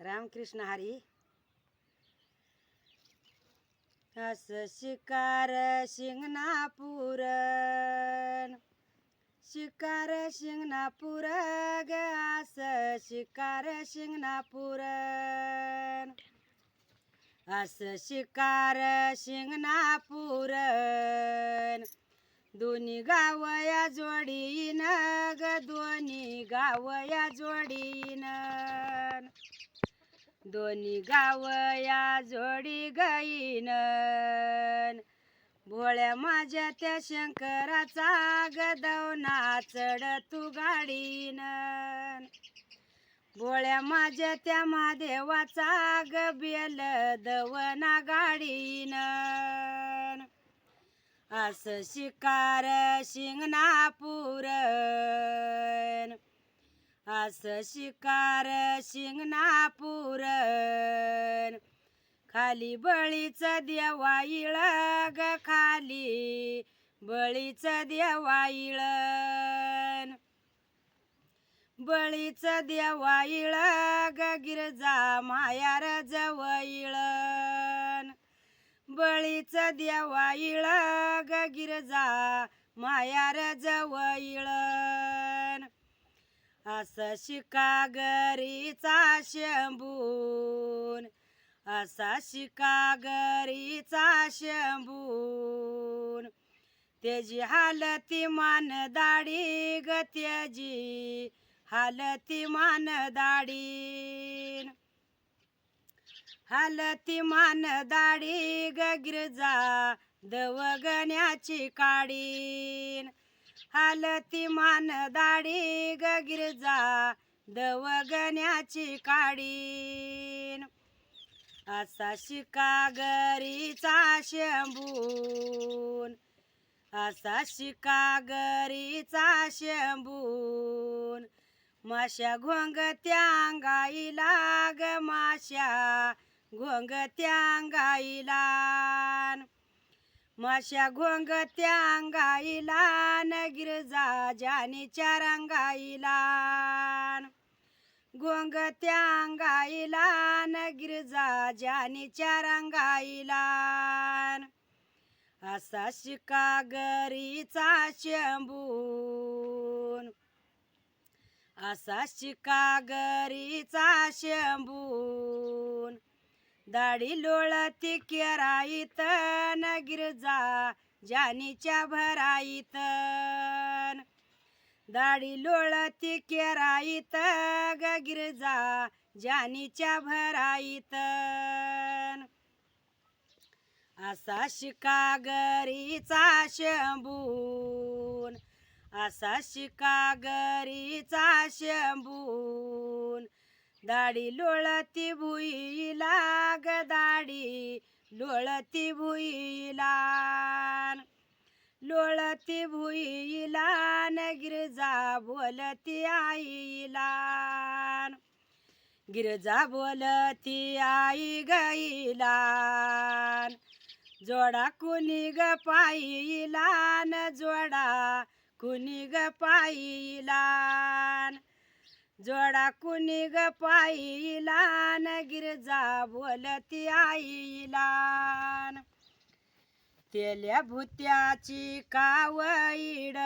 रामकृष्ण हरी. अस शिकार शिंगणापूरन. शिकार शिंगणापूर ग अस शिकार शिंगणापूरन. अस शिकार शिंगणापूरन. दोन्ही गावया जोडीन ग दोन्ही गावया जोडीन. दोन्ही गावया जोडी गाईन. भोळ्या माझ्या त्या शंकराचा गदवना चढ तू गाडीन. भोळ्या माझ्या त्या महादेवाचा गबेल दवना गाडीन. अस शिकार शिंगणापूर अस शिकार शिंगणापूरन. खाली बळीच देवा इळ ग खाली बळीच देवा इळन. बळीच देवा इळ ग गिरजा मायार जवळ बळीच देवा इळ ग गिरजा मायार जवळ अस शिकागरीचा शंभून असा शिकागरीचा शंभून. त्याची हालती मान दाढी ग त्याची हालती मान दाढी. हालती मान दाढी ग गिरजा दवगण्याची काढीन हालती मान दाढी ग गिरजा दवगण्याची काढीन असा शिकागरीचा शंभून असा शिकागरीचा शंभून. माश्या घोंगत्या अंगाईला ग माश्या घोंगत्या गाईला माश्या घोंगत्या अंगाईला न गिरजा जानीच्या रंगाईला घोंगत्या अंगाईला न गिरजा जानीच्या रंगाईला असा शिकागरीचा शंभून. असा शिकागरीचा शंभून. दाढी लोळती केराईत न गिरजा जानीच्या भराईत. दाढी लोळती केराईत ग गिरजा जानीच्या भराईत. असा शिकागरीचा शंभून असा शिकागरीचा शंभून दाढी लोळती भुईला ग दाढी लोळती भुईला लोळती भुईला न गिरजा बोलती आईला गिरजा बोलती आई गाईला जोडा कुणी ग पाईला जोडा कुणी ग पाईला जोडा कुणी ग पाईला न गिरजा बोलती आईला. तेल्या भुत्याची कावईडन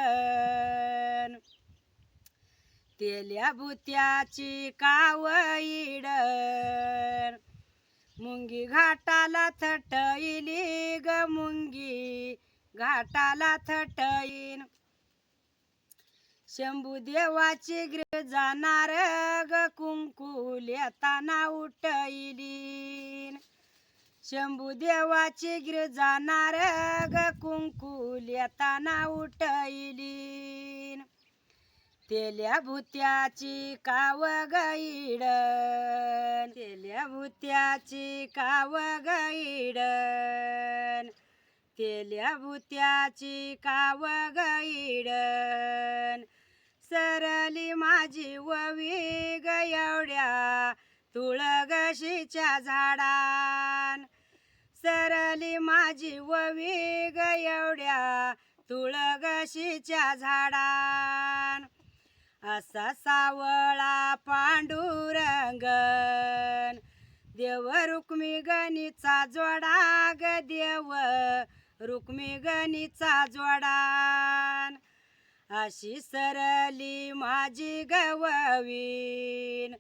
तेल्या भुत्याची कावईडन मुंगी घाटाला थटईली ग मुंगी घाटाला थटईन. शंभू देवाची गृह जाणार ग कुंकू लेताना उठईली. शंभू देवाची गृह जाणार ग कुंकू लेताना उठईली. तेल्या भुत्याची काव गईड तेल्या भुत्याची काव गईड तेल्या भुत्याची काव गाईडन जीव माझी एवढ्या तुळगशीच्या झाडान. सरली माझी व वेग एवढ्या तुळगशीच्या झाडान. असा सावळा पांडुरंगन देव रुक्मी गणीचा जोडा ग देव रुक्मी गणीचा जोडान. अशी सरली माझी गववीन.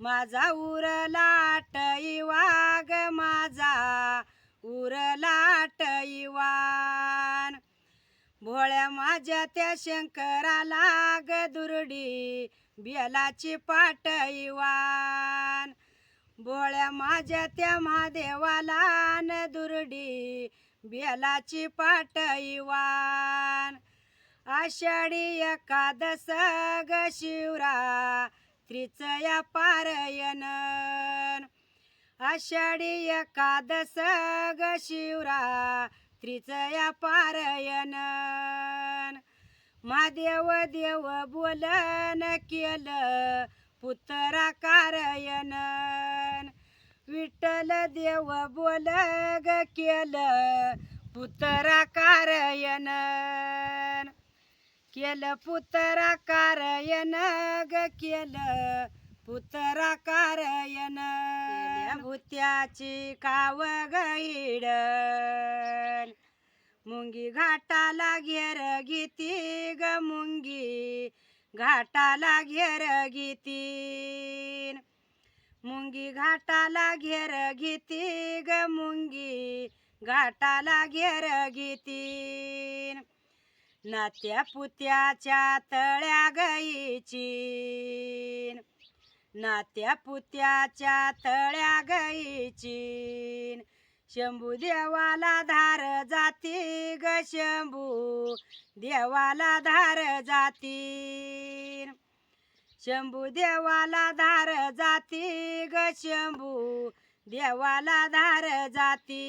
माझा उरलाट वाग माझा उरलाट वान. भोळ्या माझ्या त्या शंकराला ग दुरडी बेलाची पाटईवान भोळ्या माझ्या त्या महादेवाला न दुरडी बेलाची पाटईवान आषाढी एकादस ग शिवरा त्रिचया पारयन आषाढी एकादस ग शिवरा त्रिचया पारयन महादेव देव बोलन केलं पुतरा कारयन विठ्ठल देव बोल ग केलं पुतरा कारयन केलं पुतरा कारयन ग केलं पुतरा कारयन. भूत्याची काव गैड मुंगी घाटाला घेर गीती ग मुंगी घाटाला घेर गीती. मुंगी घाटाला घेर गीती ग मुंगी घाटाला घेर गीती. नात्या पुत्याच्या तळ्या गईची नात्या पुत्याच्या तळ्या गईची शंभू देवाला धार जाती ग शंभू. देवाला धार जाती शंभू देवाला धार जाती ग शंभू. देवाला धार जाती